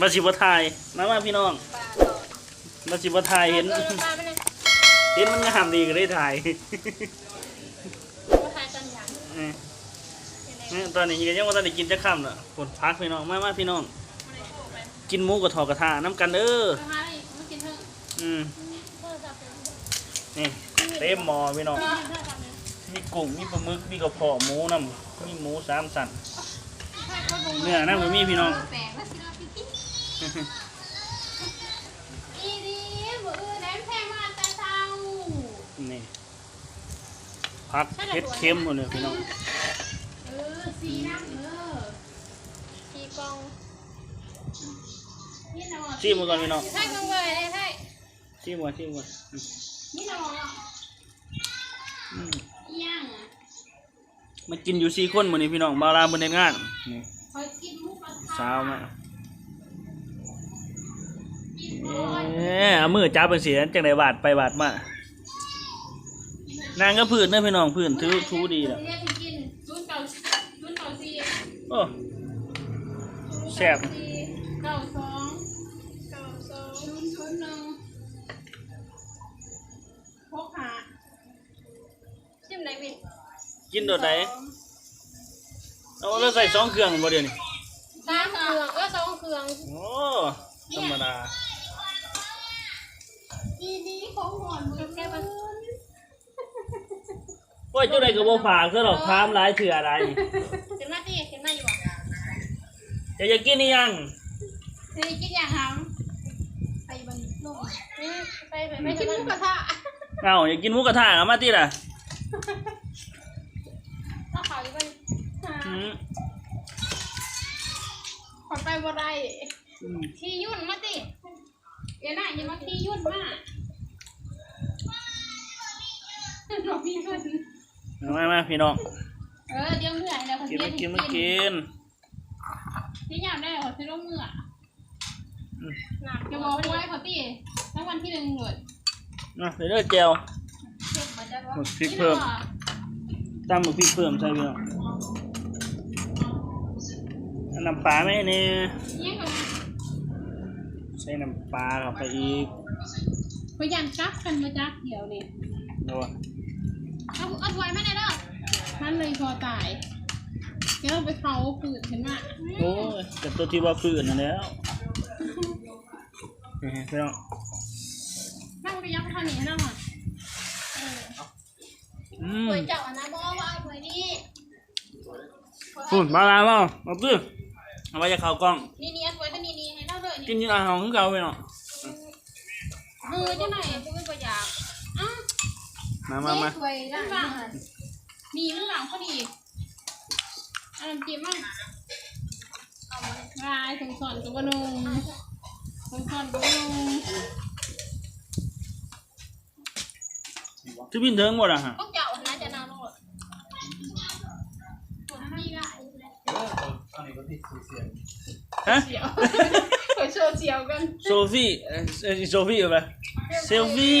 มาสิบ่ถ่ายมามาพี่น้องปลาก่อนมาสิบ่ถ่ายเห็นออปลาไปเลยเห็นมันงามดีก็ได้ถ่ายว่าทายตอนอย่างเออเออตอนนี้ก็ยังว่าตอนนี้กินจะค่ำน่ะกดพักพี่น้องมามาพี่น้องไม่ได้โชคไปกินหมูกับทอดกระทะน้ำกันเด้อไปหาอะไรมากินเถอะอืมโทรศัพท์เป็นนี่เต็มหม้อพี่น้องกินเถอะทำเลยมีกุ้งมีปลาหมึกมีกระเพาะหมูน้ำมีหมูสามสันให้เขาดูเนื้อนั่นก็มีพี่น้อง อีดีบ่เออแหนมแพงมากแต่เช้านี่พักเผ็ดเค็มหมดเลยพี่น้องเออสีน้ำเออสีกองนี่นะหมอชิมมาก่อนพี่น้องให้กองเลยเลยให้ชิมก่อนชิมก่อนนี่นะหมออืมย่างอะมากินอยู่สี่คนหมดนี่พี่น้องบาราบนเนงานนี่คอยกินหมุกกระทะ เช้ามากินเอโอ้ย้เอามือจับเป็นเสียจังไดบาดไปบาดมานางก็พื้นเด้อพี่น้องพื้นทูทูดีแหละเรียกไปกินรุ่นเก่ารุ่นเก่าสี่โอ้แซ่บเก่าสองเก่าสองรุ่นชุดหนึ่งพกหาชิมไหนบิดกินโดดไหนเอาแล้วใส่สองเครื่องบ่เดี๋ยวนี้สามเครื่องเออสองเครื่องโอ้ธรรมดา อีนี้ของหอนมือแค่มันโอ้ยเจ้าใดก็บ่ฝากซะหรอกถามหลายเถื่ออะไรเห็นมาดิเห็นมาอยู่อะจะอยากกินอีหยังนี่กินอย่างหำไปบันนุ่มนี่ไปไปไปกินหมูกระทะเอ้าอยากกินหมูกระทะเอามาติล่ะถ้าขาวอยู่ไปอืมขอไปบ่ได้อืมที่ยุ่นมาติเดี๋ยวน่ะอย่ามาที่ยุ่นมา หนูมีเงินเอามามาพี่น้อง เออเดี๋ยวเมื่อยแล้วกินมากินมากินนี่ยามได้ขอซื้อร่มเมื่ออืมหนักจะบอกไว้ขอตีทั้งวันที่หนึ่งเลยนะเดี๋ยวเด้อแจวเก็บมาจากว่าหมดพริกเพิ่มตำหมึกพริกเพิ่มใส่พี่น้องเอาน้ำปลาไหมเนี่ยเนี่ยก็ใส่น้ำปลาเข้าไปอีกพยายามจับกันมาจักเดี๋ยวนี่ดู ว่าเอาเอาไว้ไม่ได้เด้อมันเลยพอตายแกต้องไปเขาปืนขึ้นมาโอ้ยแต่ตัวที่ว่าฟื้นนั่นแล้วเฮ้ยพี่น้องนั่งไปยับเท่านี้นั่งอะเอออืมหวยเจ้าอะนะบอกว่าหวยนี่ฝุ่นมาแล้วเนาะมาตื้อเอาไว้จะเข้ากล้อง นี่นี่หวยก็นี่นี่ให้เล่าเลยกินี่นอยี่อาหารของเขาพี่น้องเออเจ้าหน่อยกูไม่ประหยัดอ้าว มามามาหวยด้านหลังมีมันหลังพอดีอันน้ำจิ้มมั่งลายสงสารกับวนุงสงสารกับวนุงที่พี่เถิงหมดอะฮะต้องเจ้านะจะนาโรดนี่ได้ตอนนี้ก็ติดเสียงฮะเสียวขอโชว์เสียวกัน โซฟี่เอ่อเอ่อโซฟี่อะไรเซลฟี่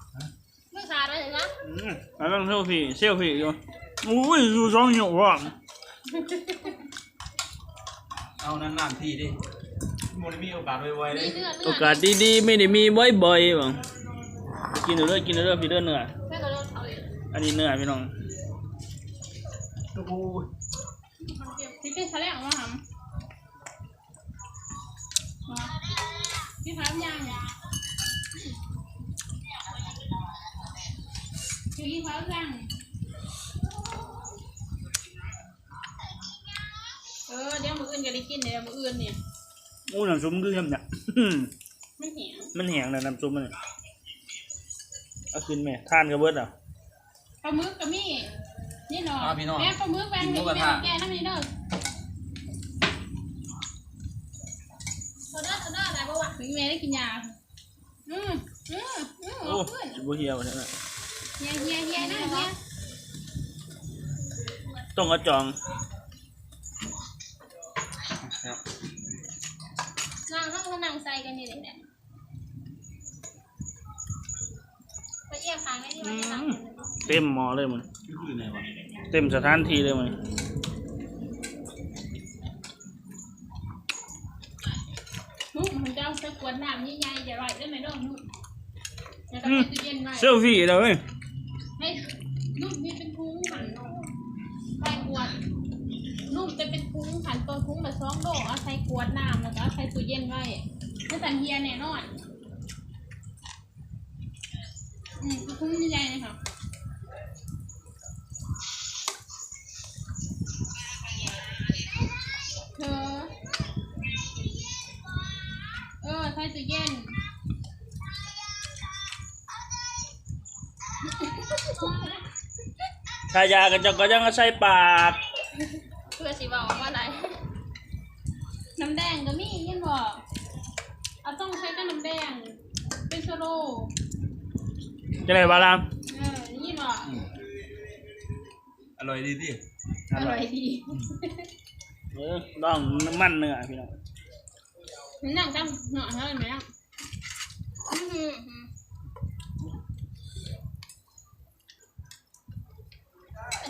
อะวาลามขึ้นมากินหักเจ็ดคนเสียวกันเนาะห้าคนมันนี่พี่น้องเห็นแบบนี้เดี๋ยวพี่น้องกินน้ำหน่อยติน่ะอืมแค่กับโปรโมชั่นแซ่บวะอืมหมดแล้วเดี๋ยวเมื่อกันทตอนนี้ชิมได้ำโอ้ยมือขาดไว้เถอะคะมือขาดไว้เถอะคะอืมแล้วต้องเซลฟี่เซลฟี่อยู่อุ้ยดูสองหิวว่ะเอานานๆทีดิมันมีโอกาสไวๆเลมียเลือดเลืโออดกาสดีๆไม่ได้มีบ่อยๆบ่กินเรื่อยๆกินเรื่อยๆพี่เด้อเนื้อแค่กระโดดเขาเลยอันนี้เนื้อพี่น้องโอ้โหพี่เป็นแฉลงว่าหำพี่พับยังพี่พับยังเออเดี๋ยวมื ออื่นก็ได้กินเดี๋ยวมืออื่นเนี่ยอู้น้ำซุปคือทำเนี่ยไม่เหี่ยวมันแห้งนะน้ำซุปมันเนี่ยเอาขึ้นแม่ทานกับเบิดอะ ปลาหมึกกับมี่นี่เนาะอ่าพี่น้องแม่ปลาหมึกแบงกินหมูแม่กระทะ แกน้ำนี่เด้อโซดาถึงแม่ได้กินยา อืมอืมอืมโอ้เอาขึ้นจิบุเฮียวเนี่ยนะ เฮียเฮียเฮียนะเฮียต้องกระจองนางเขาก็นั่งใส่กันนี่เลยเนี่ยไปเยี่ยมทางให้ที่ว่าจะนั่งกันเลยเต็มหมอเลยมันคือคือไงวะเต็มสถานที่เลยมันนุ่มมันจะเอาไปกวนน้ำใหญ่ๆอย่าไหลได้ไหมน้องนุ่มแล้วก็อืมไปตู้เย็นไว้เซลฟี่เลยเว้ยให้ นุ่มนี่เป็นพุงหันใส่ขวด นุ่มจะเป็นพุงหันตัวพุงแบบซองโดเอาใส่ขวดน้ำแล้วก็เอาใส่ตู้เย็นไว้ให้สันเฮียแน่นอนอืมคือพุ้งใหญ่ๆเลยค่ะเธอเออใส่ตู้เย็น ชายากันจะก็ยังเอาใส่ปาก เพื่อสิบอกว่าอะไร น้ำแดงก็มียินบอกเอาต้องใช้กับน้ำแดง เป็นโซโลจะได้บาลามเออยินบอกอร่อยดีดิอร่อยดีเออลองน้ำมันเนื้อพี่น้องนี่นั่งตั้งเหนาะเท่าไหร่อะอื้อหืออัน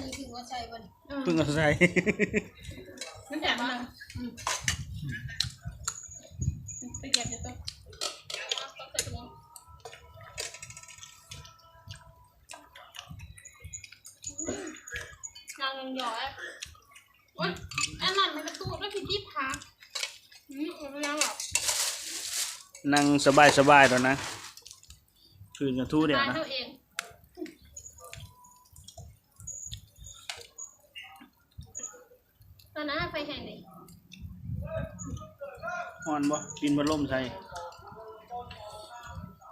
นี้คือว่าใจบนเพิ่งเอาใส่ มันแสบมากอืมไปเก็บเดี๋ยวต้องเอาใส่ถุงนางยังหยอยโอ๊ยอันนั้นมันกระตูดแล้วพี่ที่พักอืมเอาไปยังหรอนั่งสบายสบายๆตอนนะ คืนกันทู่เดียวตายนะ เท่าเอง ตอนนั้นไปแข่งไหนอ่อนบ่กินบะล่มใส่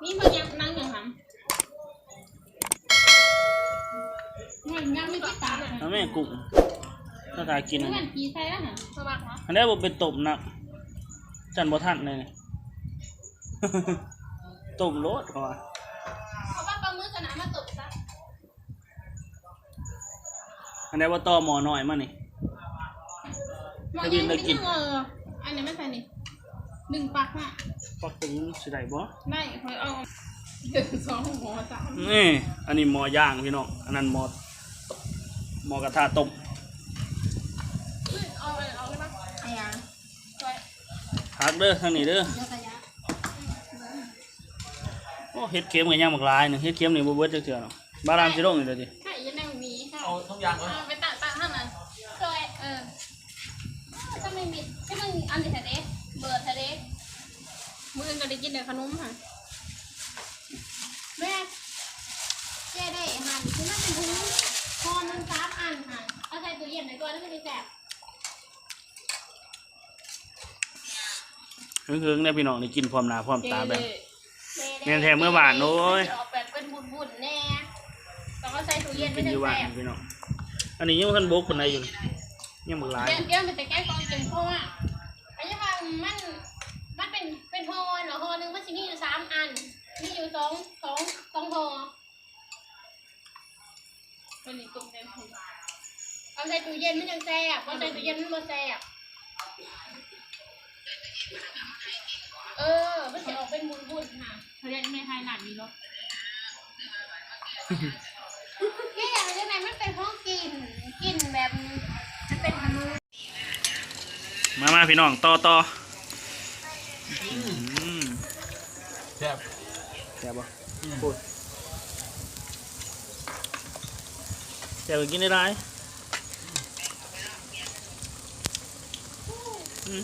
นี่มันยังนั่งอยู่หำมันยังไม่ได้ตาเลยเอาแม่กุ้งถ้าทากินอันมันี้นกีใส่แล้วเหรอสมัครเหรออันนี้บ่เป็นต้มนะจันบ่ทันเลยต้มโลดเขาว่าเขาว่าปลาหมึกกันนะมาตบซะอันนี้ว่าต่อหมอน้อยมานี่ หมอให้ยับิงนไม่ได้กิกินนเอออันนี้ไม่ใส่นี่หนึ่งปักน่ะปักตึงสิได้บ่ได้คอยเอาหนึ่งสองหัวสามนี่อันนี้หมอย่างพี่น้องอันนั้นหมอหมอกระทะต้มเอ้ยเอาไปเอาเลยปะอ้ยังช่วยพักเด้อทางนี้เด้อเดี๋ยวขยะโอ้เฮ็ดเค็มกับย่างบักลายหนึงเฮ็ดเค็มนี่บ่เบิดจักเทื่อเนาะบารามสิลงนี่เด้อติไข่ยันแนวหมีค่ะเอาทุกอย่างเอาไปตักตักท่านนั้นเคยเออถ้าไม่มีถ้ามึง อันเดียวทะเลเบิร์ดทะเลมืออื่นก็ได้กินแต่ขนมค่ะแม่แม่ได้อาหารคือมันเป็นถุงพอมันสามอันค่ะเอาใส่ตู้เย็นในตัวแล้วมันจะแสบเฮิงๆได้พี่น้องได้กินพร้อมหน้าพร้อมตาแบบเแม่นแท้เมื่อวานโอ้ย ออกแบบเป็นบุญๆแน่ต้องเอาใส่ตู้เย็นกิไม่นได้อยู่บ้าแสนบพี่น้องอันนี้ยังบ่ทันบกปานใดอยู่ยังบักหลาย เดี๋ยวเดี๋ยวมันจะแก้กองเต็มเพราะว่า อันนี้ว่ามันมันเป็นเป็นฮอเหรอฮอหนึ่งมันจะมีอยู่สามอัน มีอยู่สองสองสองฮอเป็นอีกกลุ่มเต็มถุงเอาใส่ตู้เย็นมันยังแซ่บเอาใส่ตู้เย็นมันบ่แซ่บเออ มันจะออกเป็นบุญๆค่ะเขาเรียกในไทยหลานมีรสแค่อย่างนี้ไหนมันเป็นห้องกิน กินแบบมันเป็นขนม มามาพี่น้องต่อต่ออืมแซ่บแซ่บบ่พูดแซ่บก็กินได้หลายอืม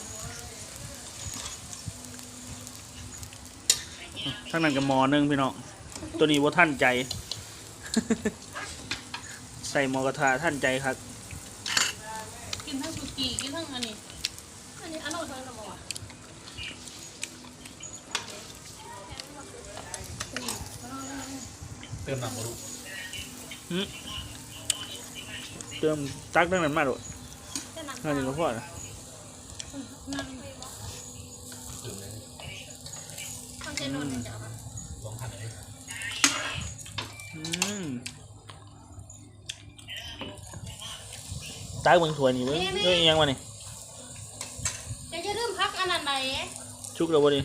ทั้งนั้นกับหมอหนึงพี่น้อง ตัวนี้ว่าท่านใจ ใส่หมอกระทะท่านใจครับ กินทั้งสุกี้กินทั้งอันนี้ อันนี้อร่อยทั้งหมด เติมหนักมาลูก หืมเติมตักตั้งนั้นมาโดดจะหนักน่าจะก็พอนะนั่งเติมเลยเส้นนนท์จะเอามาสองพันเลยอืมตายเบิ่งถ้วยนี่เว้ยเอ้ยอิหยังวะนี่จะจะเริ่มพักอันนั้นไหน ชุกแล้วบ่นี่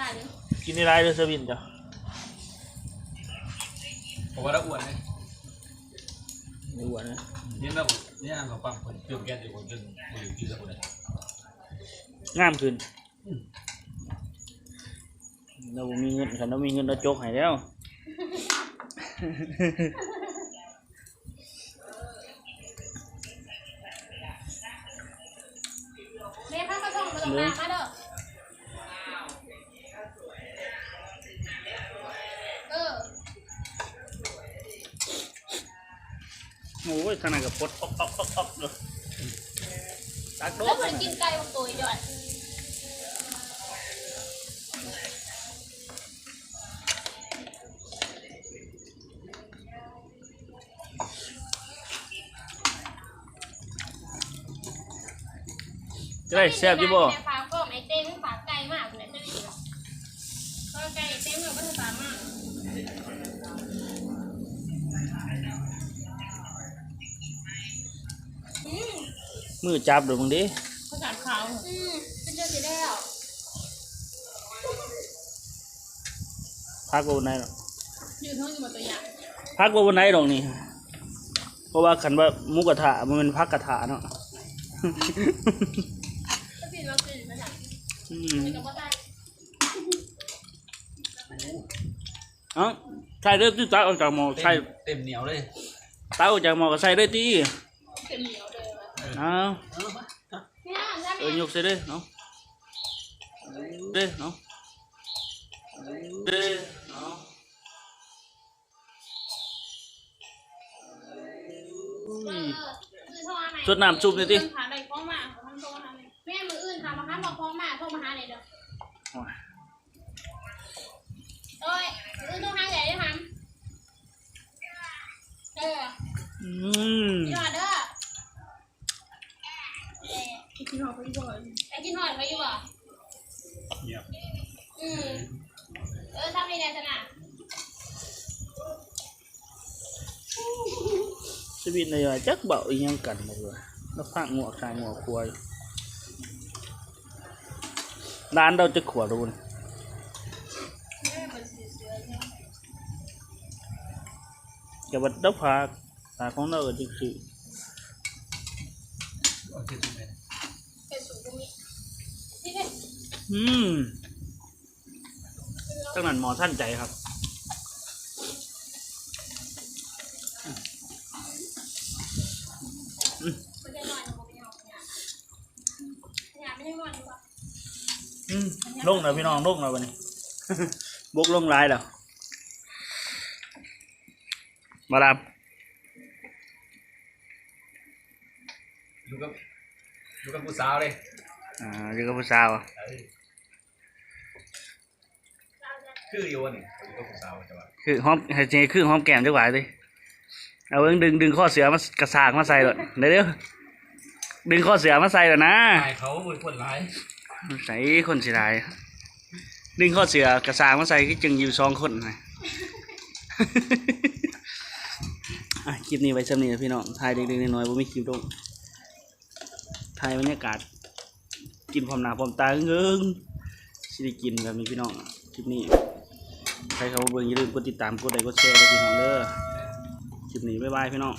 กันตกมันกันกินได้ไรเด้อเซอร์วินจ้ะผมว่าเราอ้วนเลยไม่อ้วนนะนี่เราเนี่ยเราฟังคนจุดแก๊สอยู่คนจนคนอยู่ที่สักคนเลยงามขึ้นเราบ่มีเงินคันเรามีเงินเราจกให้แล้วแม่พักกระท่อมมาตรงกลางมาเด้อ โอ้ยขนาดกับพดออกออกออกออกเลยตักโดแล้วดเหมือนกินไก่บางตัวย่อยจะได้แซ่บอยู่บ่ มือจับเดี๋ยวมึงดิภาษาขาวอืมเป็นเจ้าสีแล้วพักว่าวันไหนหรอกยืนเท่าอยู่บนตัวอย่างพักว่าวันไหนหรอกนี่ เพราะว่าขันว่าหมุกระทะมันเป็นพักกระทะเนาะถ้าพี่เราคือภาษาอืมเป็นกับว่าได้เอ้าใส่เด้อที่ตักออกจากหม้อใส่เต็มเหนียวเลย ตักออกจากหม้อก็ใส่ได้ตีเต็มเหนียว เลยเอ้าเนี่ยใช่ไหมเออยกใส่เด้อเนาะเด้อเนาะเด้อเนาะอุ้ยสดน้ำซุปหน่อยสิหาได้ฟ้องมาทำโทรมาหาเลยแม่มืออื่นทำมาหาบอกฟ้องมาโทรมาหาเลยเด้อโอ้ยโอ้ยมืออื่นโทรหาใหญ่ด้วยมั้งเอออืม พี่หอดเด้อ เอ๊ะกินหอดไปอยู่บ่ไอ้กินหอดไปอยู่บ่เงียบอืมเออทำยังไงชนะชีวิตในยจักเบาอีหยังกันเลยว่ะแล้วพักงัวคายงัวควายร้านเราจะขวดรูนแม่เป็นสีเสือเนี่ยจะบัดดับพักตาของเราก็จะคือ อืมตั้งนั้นหมอท่านใจครับมันจะนอนอยู่บนหยาหยาไม่ได้นอนอยู่ป่ะอืมลงแล้วพี่น้องลงแล้ววันนี้บกลงหลายแล้วมาดามดูกับดูกับผู้สาวเลยอ่าอยู่กับผู้สาวอะ เอ้ย คืออยู่วะนี่ดูกับผู้สาวจะว่าคือหอมให้เจคือหอมแก้มจักหวายดิเอาเอิ้งดึงดึงข้อเสือมากระสากมาใส่เลยเดี๋ยวเดี๋ยวดึงข้อเสือมาใส่เลยนะตายเขาเป็นคนร้ายใส่คนสิได้ดึงข้อเสือกระสากมาใส่คือจึงอยู่สองคนนะอะคลิปนี้ไว้สำนี้นะพี่น้องถ่ายเด็กๆน้อยๆผมมีคลิปลงถ่ายบรรยากาศ กินความหนาความตาเงื้งสิได้กินแบบนี้พี่น้องคลิปนี้ ใครเขาเบิ่งอย่าลืมกดติดตามกดไลค์กดแชร์ด้วยพี่น้องเด้อคลิปนี้บ๊ายบายพี่น้อง